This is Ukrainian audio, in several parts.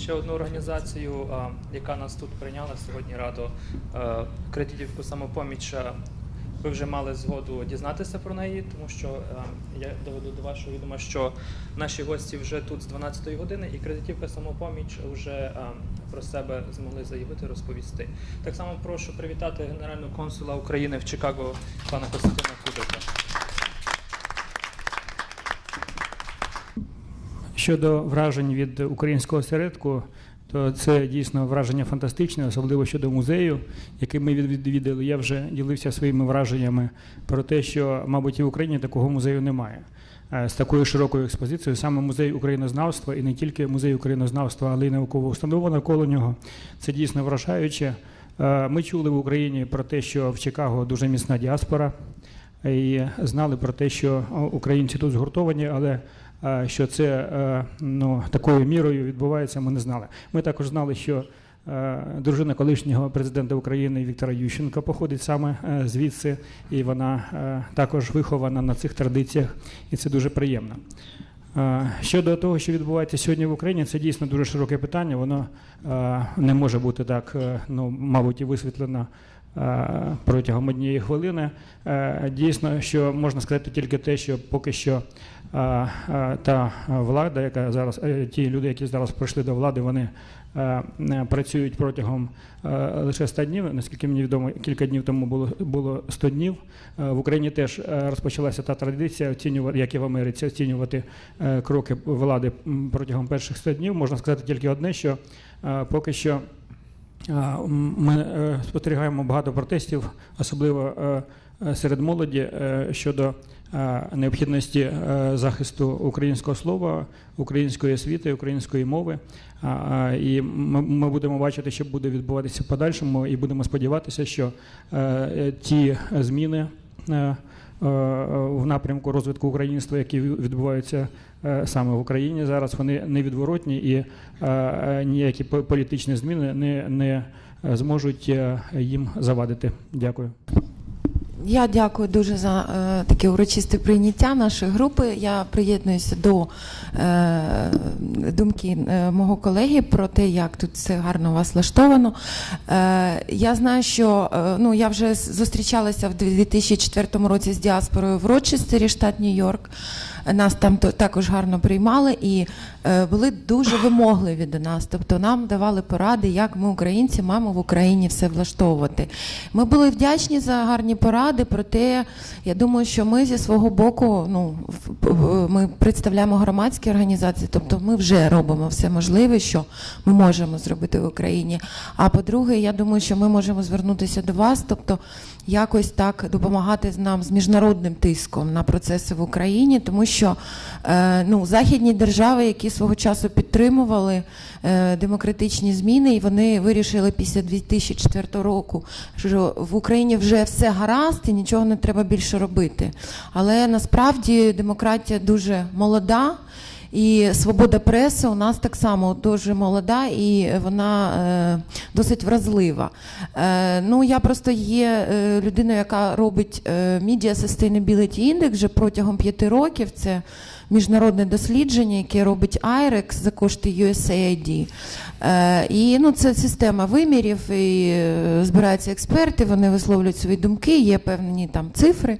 ще одну організацію, яка нас тут прийняла сьогодні раду. е, Кредитівку самопоміч. Е, Ви вже мали згоду дізнатися про неї, тому що е, я доведу до вашого відома, що наші гості вже тут з 12-ї години, і кредитівка самопоміч вже про себе змогли заявити, розповісти. Так само прошу привітати генерального консула України в Чикаго пана Костянтина Кудика. Щодо вражень від українського осередку, то це дійсно враження фантастичне, особливо щодо музею, який ми відвідали. Я вже ділився своїми враженнями про те, що, мабуть, і в Україні такого музею немає. Е, З такою широкою експозицією, саме музей українознавства, і не тільки музей українознавства, але й наукова установа навколо нього. Це дійсно вражаюче. Е, Ми чули в Україні про те, що в Чикаго дуже міцна діаспора, і знали про те, що українці тут згуртовані, але що це е, ну, такою мірою відбувається, ми не знали. Ми також знали, що е, дружина колишнього президента України Віктора Ющенка походить саме е, звідси, і вона е, також вихована на цих традиціях, і це дуже приємно. Е, Щодо того, що відбувається сьогодні в Україні, це дійсно дуже широке питання. Воно е, не може бути так, е, ну, мабуть, і висвітлено е, протягом однієї хвилини. Е, Дійсно, що можна сказати тільки те, що поки що е, е, та влада, яка зараз, е, ті люди, які зараз прийшли до влади, вони е, е, працюють протягом е, лише 100 днів. Наскільки мені відомо, кілька днів тому було, було 100 днів. Е, В Україні теж е, розпочалася та традиція оцінювати, як і в Америці, оцінювати е, кроки влади протягом перших 100 днів. Можна сказати тільки одне, що е, поки що Ми е, спостерігаємо багато протестів, особливо е, е, серед молоді щодо необхідності захисту українського слова, української освіти, української мови. І ми, будемо бачити, що буде відбуватися в подальшому, і будемо сподіватися, що ті зміни. Е, В напрямку розвитку українства, які відбуваються е, саме в Україні зараз, вони невідворотні і е, ніякі по- політичні зміни не, не зможуть їм завадити. Дякую. Я дякую дуже за е, таке урочисте прийняття нашої групи. Я приєднуюся до е, думки е, мого колеги про те, як тут все гарно у вас влаштовано. Е, я знаю, що е, ну, я вже зустрічалася в 2004 році з діаспорою в Рочестері, штат Нью-Йорк. Нас там також гарно приймали і е, були дуже вимогливі до нас. Тобто нам давали поради, як ми, українці, маємо в Україні все влаштовувати. Ми були вдячні за гарні поради, проте я думаю, що ми зі свого боку ну, ми представляємо громадські організації, тобто ми вже робимо все можливе, що ми можемо зробити в Україні. А по-друге, я думаю, що ми можемо звернутися до вас, тобто якось так допомагати нам з міжнародним тиском на процеси в Україні, тому що е, ну, західні держави, які свого часу підтримували е, демократичні зміни, і вони вирішили після 2004 року, що в Україні вже все гаразд і нічого не треба більше робити. Але насправді демократія дуже молода. І свобода преси у нас так само дуже молода і вона е, досить вразлива. Е, ну, я просто є е, людиною, яка робить е, Media Sustainability Index вже протягом п'яти років. Це міжнародне дослідження, яке робить IREX за кошти USAID. Е, і ну, це система вимірів, і е, збираються експерти, вони висловлюють свої думки, є певні там цифри.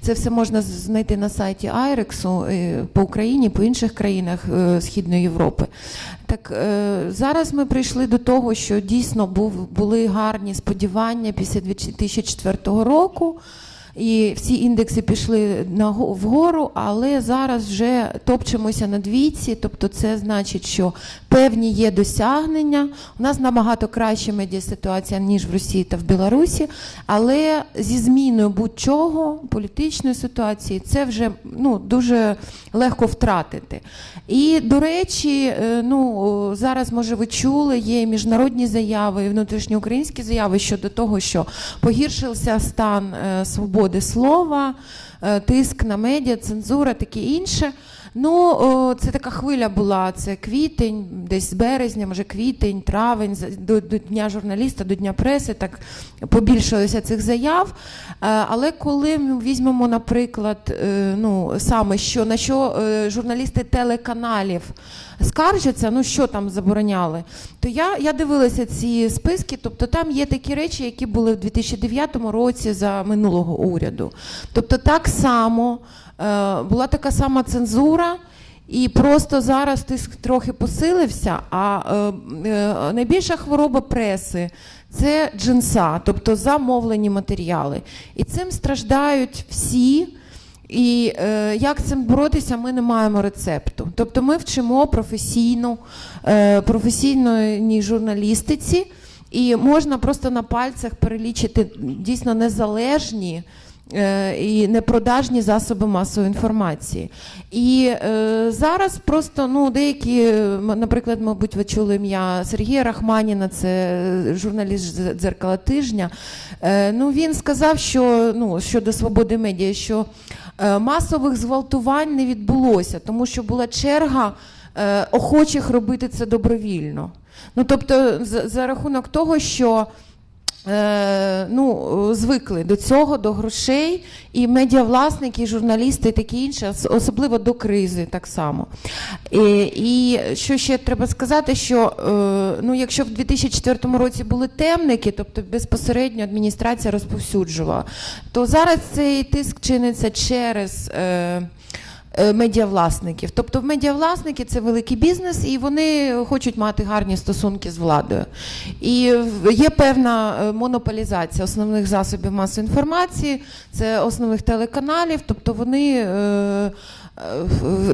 Це все можна знайти на сайті IREX е, по Україні, по інших країнах е, Східної Європи. Так е, зараз ми прийшли до того, що дійсно був, були гарні сподівання після 2004 року. І всі індекси пішли на вгору, але зараз вже топчемося на двійці. Тобто, це значить, що певні є досягнення. У нас набагато краща медіаситуація, ніж в Росії та в Білорусі. Але зі зміною будь-чого політичної ситуації це вже ну дуже легко втратити. І до речі, е, ну зараз може ви чули, є міжнародні заяви, і внутрішньоукраїнські заяви щодо того, що погіршився стан е, свободи слова, е, тиск на медіа, цензура, таке інше. Ну, о, це така хвиля була. Це квітень, десь з березня, може квітень, травень, до, до Дня журналіста, до Дня преси, так побільшилося цих заяв. Е, Але коли ми візьмемо, наприклад, е, ну, саме що на що е, журналісти телеканалів скаржаться, ну що там забороняли, то я, я дивилася ці списки, тобто там є такі речі, які були в 2009 році за минулого уряду. Тобто так само була така сама цензура. І просто зараз тиск трохи посилився. А е, е, найбільша хвороба преси це джинса, тобто замовлені матеріали. І цим страждають всі. І е, як цим боротися, ми не маємо рецепту. Тобто ми вчимо професійну, е, професійній журналістиці, і можна просто на пальцях перелічити дійсно незалежні е, і непродажні засоби масової інформації. І е, зараз просто ну, деякі, е, наприклад, мабуть, ви чули ім'я Сергія Рахманіна, це е, журналіст дзеркала тижня. Е, ну, він сказав, що ну, щодо свободи медіа, що е, масових зґвалтувань не відбулося, тому що була черга е, охочих робити це добровільно. Ну, тобто, за, за рахунок того, що е, ну, звикли до цього, до грошей, і медіавласники, і журналісти, і таке інше, особливо до кризи так само. І, і що ще треба сказати, що е, ну, якщо в 2004 році були темники, тобто безпосередньо адміністрація розповсюджувала, то зараз цей тиск чиниться через. Е, Медіавласників, тобто медіавласники це великий бізнес, і вони хочуть мати гарні стосунки з владою. І є певна е, монополізація основних засобів масової інформації, це основних телеканалів, тобто вони е, е,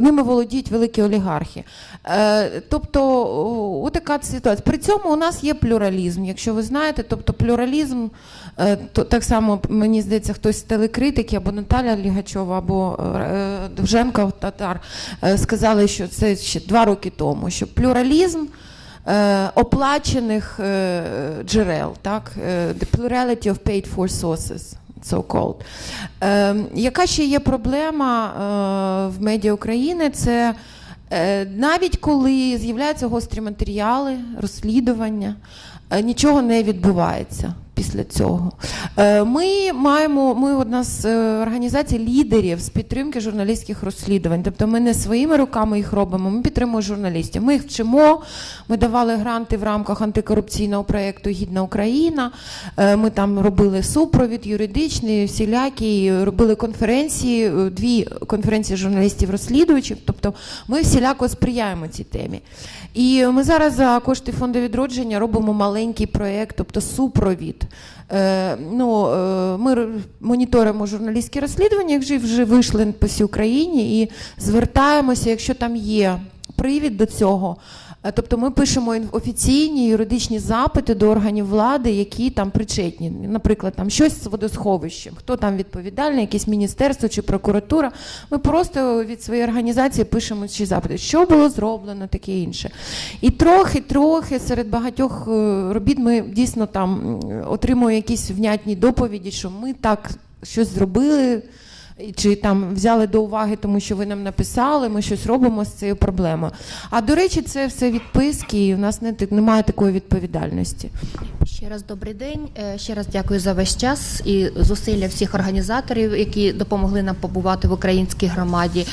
ними володіють великі олігархи. Е, Тобто, отака ситуація. При цьому у нас є плюралізм, якщо ви знаєте, тобто плюралізм, е, то так само мені здається, хтось з телекритики або Наталя Лігачова, або е, Довженко Татар е, сказали, що це ще два роки тому, що плюралізм. е, Оплачених е, джерел, так, е, the plurality of paid for sources, so called. Е, яка ще є проблема е, в медіа України? Це е, навіть коли з'являються гострі матеріали, розслідування, е, нічого не відбувається після цього. Е, Ми маємо, ми одна з е, організацій лідерів з підтримки журналістських розслідувань. Тобто ми не своїми руками їх робимо, ми підтримуємо журналістів. Ми їх вчимо. Ми давали гранти в рамках антикорупційного проєкту Гідна Україна. Е, Ми там робили супровід юридичний, всілякий, робили конференції, дві конференції журналістів-розслідувачів. Тобто ми всіляко сприяємо цій темі. І ми зараз за кошти фонду відродження робимо маленький проєкт, тобто супровід. Е, ну, е, ми моніторимо журналістські розслідування, які вже вийшли по всій Україні, і звертаємося, якщо там є привід до цього. Е, Тобто ми пишемо офіційні юридичні запити до органів влади, які там причетні. Наприклад, там щось з водосховищем, хто там відповідальний, якесь міністерство чи прокуратура. Ми просто від своєї організації пишемо ці запити, що було зроблено, таке інше. І трохи-трохи серед багатьох е, робіт ми дійсно там отримуємо якісь внятні доповіді, що ми так щось зробили. Чи там взяли до уваги, тому що ви нам написали, ми щось робимо з цією проблемою. А до речі, це все відписки, і в нас не, немає такої відповідальності. Ще раз добрий день. Е, Ще раз дякую за весь час і зусилля всіх організаторів, які допомогли нам побувати в українській громаді.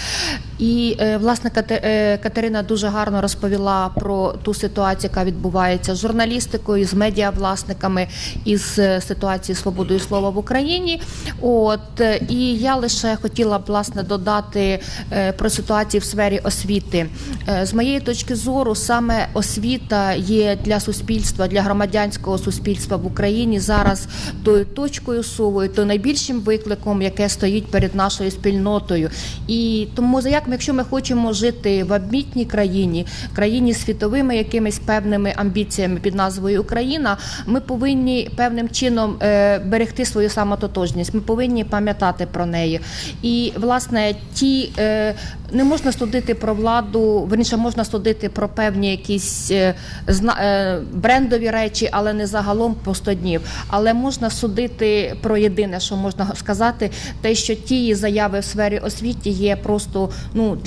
І е, власне е, Катерина дуже гарно розповіла про ту ситуацію, яка відбувається з журналістикою, з медіавласниками із е, ситуацією з свободою слова в Україні. От і я лише хотіла б власне додати про ситуацію в сфері освіти. З моєї точки зору, саме освіта є для суспільства, для громадянського суспільства в Україні зараз тою точкою совою, то найбільшим викликом, яке стоїть перед нашою спільнотою. І тому як ми, якщо ми хочемо жити в обмітній країні, країні світовими якимись певними амбіціями під назвою Україна, ми повинні певним чином е, берегти свою самототожність. Ми повинні пам'ятати про неї. І власне ті е, не можна судити про владу, верніше можна судити про певні якісь е, брендові речі, але не загалом 100 днів. Але можна судити про єдине, що можна сказати, те, що ті заяви в сфері освіті є просто ну.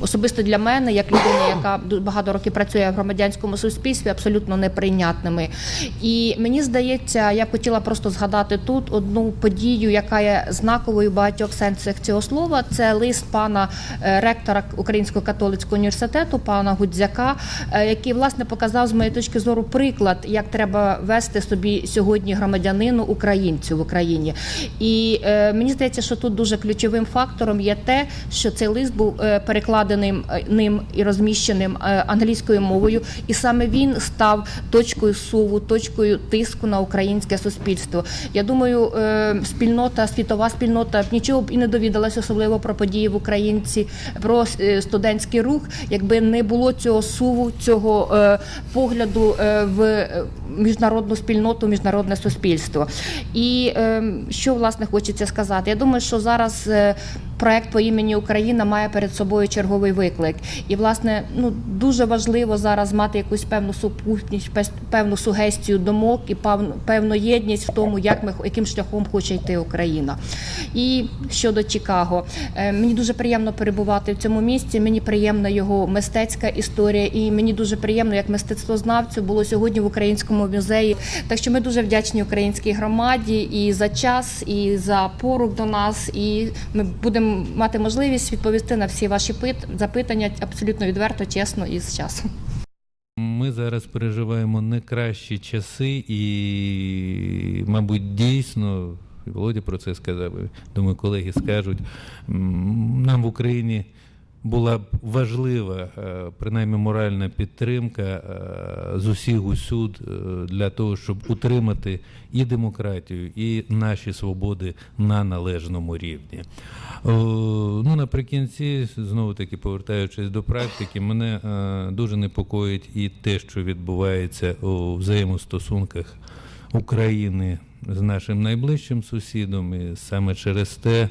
Особисто для мене, як людина, яка багато років працює в громадянському суспільстві, абсолютно неприйнятними. І мені здається, я б хотіла просто згадати тут одну подію, яка є знаковою в багатьох сенсах цього слова. Це лист пана е, ректора Українського католицького університету, пана Гудзяка, е, який власне показав з моєї точки зору приклад, як треба вести собі сьогодні громадянину українцю в Україні. І е, мені здається, що тут дуже ключовим фактором є те, що цей лист був е, перекладеним е, ним і розміщеним е, англійською мовою, і саме він став точкою суву, точкою тиску на українське суспільство. Я думаю, е, спільнота, світова спільнота нічого б і не довідалася, особливо про події в Українці, про студентський рух, якби не було цього суву, цього погляду в міжнародну спільноту, міжнародне суспільство. І що власне хочеться сказати? Я думаю, що зараз проект по імені Україна має перед собою черговий виклик. І власне ну дуже важливо зараз мати якусь певну супутність, певну сугестію думок і певну, певну єдність в тому, як ми яким шляхом хоче йти Україна. І щодо Чикаго, е, мені дуже приємно перебувати в цьому місці. Мені приємна його мистецька історія, і мені дуже приємно, як мистецтвознавцю було сьогодні в українському музеї. Так що ми дуже вдячні українській громаді і за час, і за порук до нас. І ми будемо мати можливість відповісти на всі ваші пит- запитання абсолютно відверто, чесно і з часом. Ми зараз переживаємо не кращі часи, і, мабуть, дійсно, Володя про це сказав. Думаю, колеги скажуть. Нам в Україні була б важлива, е, принаймні моральна підтримка е, з усіх усюд е, для того, щоб утримати і демократію, і наші свободи на належному рівні. Ну, наприкінці, знову таки повертаючись до практики, мене дуже непокоїть і те, що відбувається у взаємостосунках України з нашим найближчим сусідом, і саме через те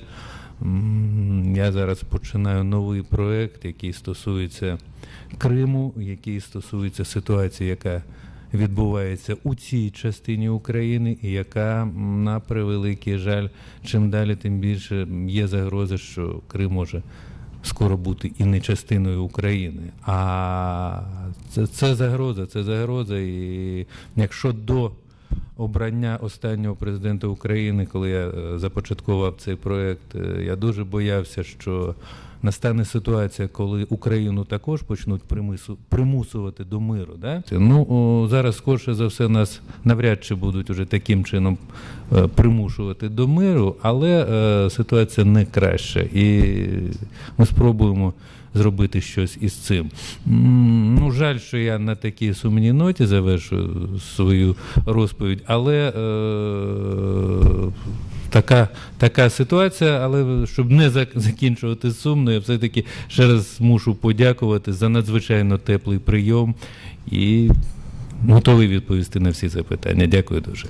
я зараз починаю новий проект, який стосується Криму, який стосується ситуації, яка відбувається у цій частині України, і яка, на превеликий жаль, чим далі, тим більше є загроза, що Крим може скоро бути і не частиною України. А це, це загроза, це загроза. І якщо до обрання останнього президента України, коли я е, започаткував цей проект, е, я дуже боявся, що настане ситуація, коли Україну також почнуть примису- примусувати до миру. Да? Ну о, зараз скорше за все нас навряд чи будуть уже таким чином е, примушувати до миру, але е, ситуація не краща, і ми спробуємо зробити щось із цим. Ну, жаль, що я на такій сумній ноті завершу свою розповідь, але е, така, така ситуація, але щоб не закінчувати сумно, я все-таки ще раз мушу подякувати за надзвичайно теплий прийом і готовий відповісти на всі запитання. Дякую дуже.